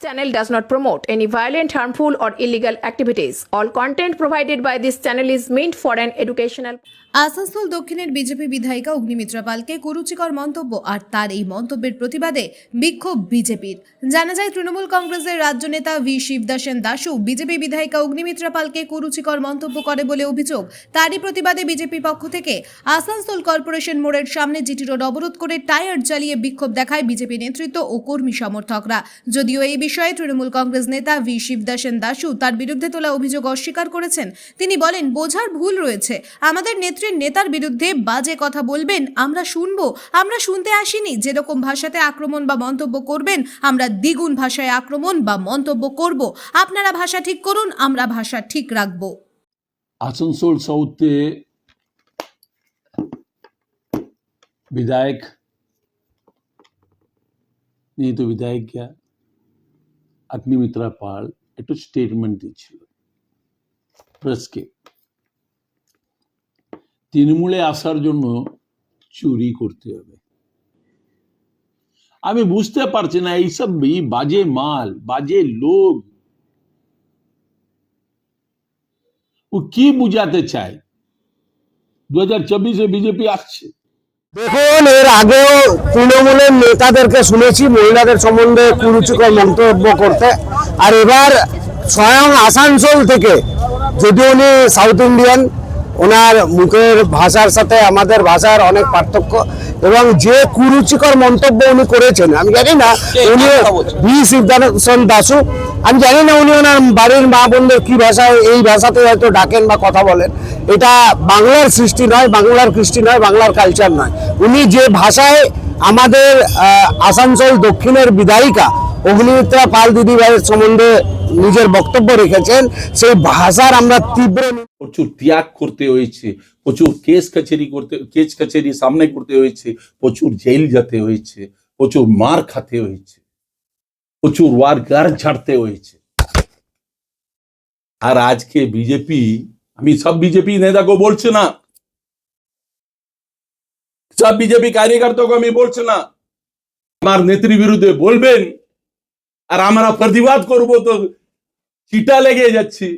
channel does not promote any violent, harmful, or illegal activities. All content provided by this channel is meant for an educational Asansol দক্ষিণের BJP বিধায়িকা অগ্নিমিত্রা পালকে কুরুচিকর মন্তব্য আর তার এই মন্তব্যের প্রতিবাদে বিক্ষোভ বিজেপির। জানা যায় তৃণমূল কংগ্রেসের রাজ্য নেতা ভি শিবদাসেন দাসু বিজেপি বিধায়িকা অগ্নিমিত্রা পালকে কুরুচিকর মন্তব্য করে বলে অভিযোগ। তারই প্রতিবাদে বিজেপি পক্ষ থেকে আসানসোল কর্পোরেশন মোড়ের সামনে জিটি রোড অবরোধ করে টায়ার জ্বালিয়ে বিক্ষোভ দেখায় বিজেপি নেতৃত্ব ও কর্মী সমর্থকরা। যদিও এই বিষয়ে তৃণমূল কংগ্রেস নেতা ভি শিবদাসেন দাসু তার বিরুদ্ধে তোলা অভিযোগ অস্বীকার করেছেন তিনি বলেন বোঝার ভুল রয়েছে আমাদের নেত্রীর নেতার বিরুদ্ধে বাজে কথা বলবেন আমরা শুনবো আমরা শুনতে আসিনি যেরকম ভাষাতে আক্রমণ বা মন্তব্য করবেন আমরা দ্বিগুণ ভাষায় আক্রমণ বা মন্তব্য করব আপনারা ভাষা ঠিক করুন আমরা ভাষা ঠিক রাখবো आसनसोल साउथ के विधायक नहीं তো বিধায়ক क्या অগ্নিমিত্রা পাল একটু স্টেটমেন্ট দিচ্ছিল প্রেসকে তৃণমূলে আসার জন্য চুরি করতে হবে। আমি বুঝতে পারছি না এইসব বাজে মাল, বাজে লোক ও কি বুঝাতে চায়? দু হাজার চব্বিশে বিজেপি আসছে। দেখুন এর আগেও তৃণমূলের নেতাদেরকে শুনেছি মহিলাদের সম্বন্ধে কুরুচিকর মন্তব্য করতে। আর এবার স্বয়ং আসানসোল থেকে যদি উনি সাউথ ইন্ডিয়ান ওনার মুখের ভাষার সাথে আমাদের ভাষার অনেক পার্থক্য এবং যে কুরুচিকর মন্তব্য উনি করেছেন আমি জানি না উনি ভি সিদ্ধার্থন দাসু আমি জানি না উনি ওনার বাড়ির মা বোনদের কি ভাষায়, এই ভাষাতে হয়তো ডাকেন বা কথা বলেন। এটা বাংলার সৃষ্টি নয়, বাংলার কৃষ্টি নয়, বাংলার কালচার নয়। উনি যে ভাষায় আমাদের আসানসোল দক্ষিণের বিধায়িকা অগ্নিমিত্রা পাল দিদিভাইয়ের সম্বন্ধে নিজের বক্তব্য রেখেছেন, সেই ভাষার আমরা তীব্র প্রচুর ত্যাগ করতে হয়েছে, প্রচুর কেস কাছারি করতে, কেস কাছারি সামনে করতে হয়েছে, প্রচুর জেল যেতে হয়েছে, প্রচুর মার খাতে হয়েছে। প্রচুর ওয়ার গার ছাড়তে হয়েছে। আর আজকে বিজেপি, আমি সব বিজেপি নেতাকে বলছি না। সব বিজেপি কার্যকর্তাকে আমি বলছি না। আমার নেত্রী বিরুদ্ধে বলবেন, আর আমরা প্রতিবাদ করব তো চিটা লেগে যাচ্ছি।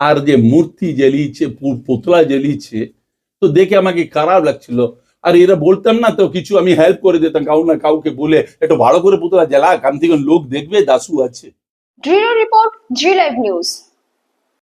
আর যে মূর্তি জ্বালিয়েছে পুতলা জ্বালিয়েছে, তো দেখে আমাকে খারাপ লাগছিল। আর এরা বলতাম না তো কিছু আমি হেল্প করে দিতাম কাউ না কাউকে বলে। একটু ভালো করে পুতলা জ্বালা কান থেকে লোক দেখবে দাসু আছে। Report, G Live News.